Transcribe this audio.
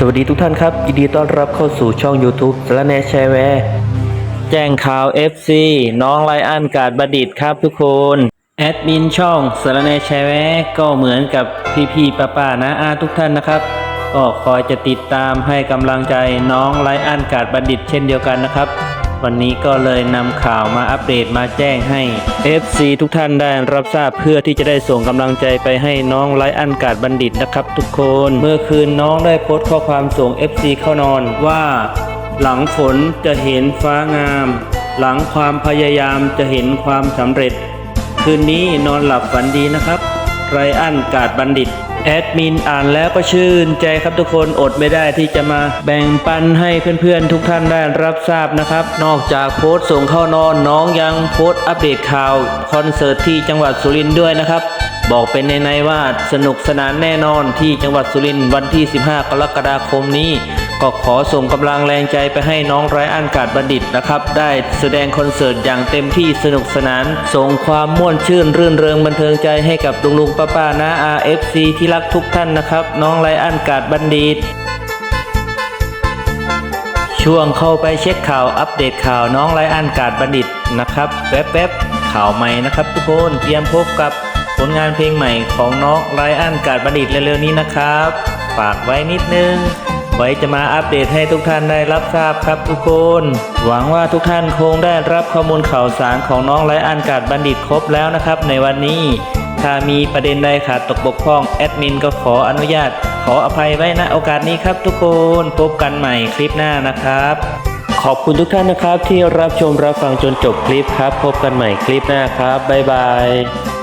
สวัสดีทุกท่านครับ ยินดีต้อนรับเข้าสู่ช่อง YouTube สารแนแชร์แวร์แจ้งข่าว FC น้องไลอ้อนกาดบดิตครับทุกคน แอดมินช่องสารแนแชร์แวร์ก็เหมือนกับพี่ๆป้าๆนะอาทุกท่านนะครับ ก็คอยจะติดตามให้กำลังใจน้องไลอ้อนกาดบดิตเช่นเดียวกันนะครับ วันนี้ก็เลยนำข่าวมาอัปเดตมาแจ้งให้ FC ทุกท่านได้รับทราบเพื่อที่จะได้ส่งกำลังใจไปให้น้องไลอ้อนกาดบัณฑิตนะครับทุกคน เมื่อคืนน้องได้โพสต์ข้อความส่ง FC เข้านอนว่า หลังฝนจะเห็นฟ้างาม หลังความพยายามจะเห็นความสำเร็จ คืนนี้นอนหลับฝันดีนะครับ ไรอันกาดบัณฑิต แอดมินอ่านแล้วก็ชื่นใจครับทุกคนอดไม่ได้ที่จะมาแบ่งปันให้เพื่อนๆทุกท่านได้รับทราบนะครับ นอกจากโพสต์ส่งเข้านอนน้องยังโพสต์อัปเดตข่าวคอนเสิร์ตที่จังหวัดสุรินทร์ด้วยนะครับ บอกเป็นในๆว่าสนุกสนานแน่นอนที่จังหวัดสุรินทร์วันที่ 15 กรกฎาคมนี้ ก็ขอส่งกำลังแรงใจไปให้น้องไรอันกาดบัณฑิตนะครับ ได้แสดงคอนเสิร์ตอย่างเต็มที่สนุกสนาน ส่งความม่วนชื่นรื่นเริงบันเทิงใจให้กับลุงลุงป้าป้านะ RFC ที่รักทุกท่านนะครับ น้องไรอันกาดบัณฑิต ช่วงเข้าไปเช็คข่าวอัปเดตข่าวน้องไรอันกาดบัณฑิตนะครับแป๊บๆข่าวใหม่นะครับ ทุกคนเตรียมพบกับผลงานเพลงใหม่ของน้องไรอันกาดบัณฑิตเร็วๆนี้นะครับ ฝากไว้นิดนึง ไว้จะมาอัปเดตให้ทุกท่านได้รับทราบครับทุกคน หวังว่าทุกท่านคงได้รับข้อมูลข่าวสารของน้องไรอันกาดบัณฑิตครบแล้วนะครับ ในวันนี้ ถ้ามีประเด็นใดขาดตกบกพร่องแอดมินก็ขออนุญาต ขออภัยไว้ณโอกาสนี้ครับทุกคนพบกันใหม่คลิปหน้านะครับขอบคุณทุกท่านนะครับที่รับชมรับฟังจนจบคลิปครับ พบกันใหม่คลิปหน้าครับ บ๊ายบาย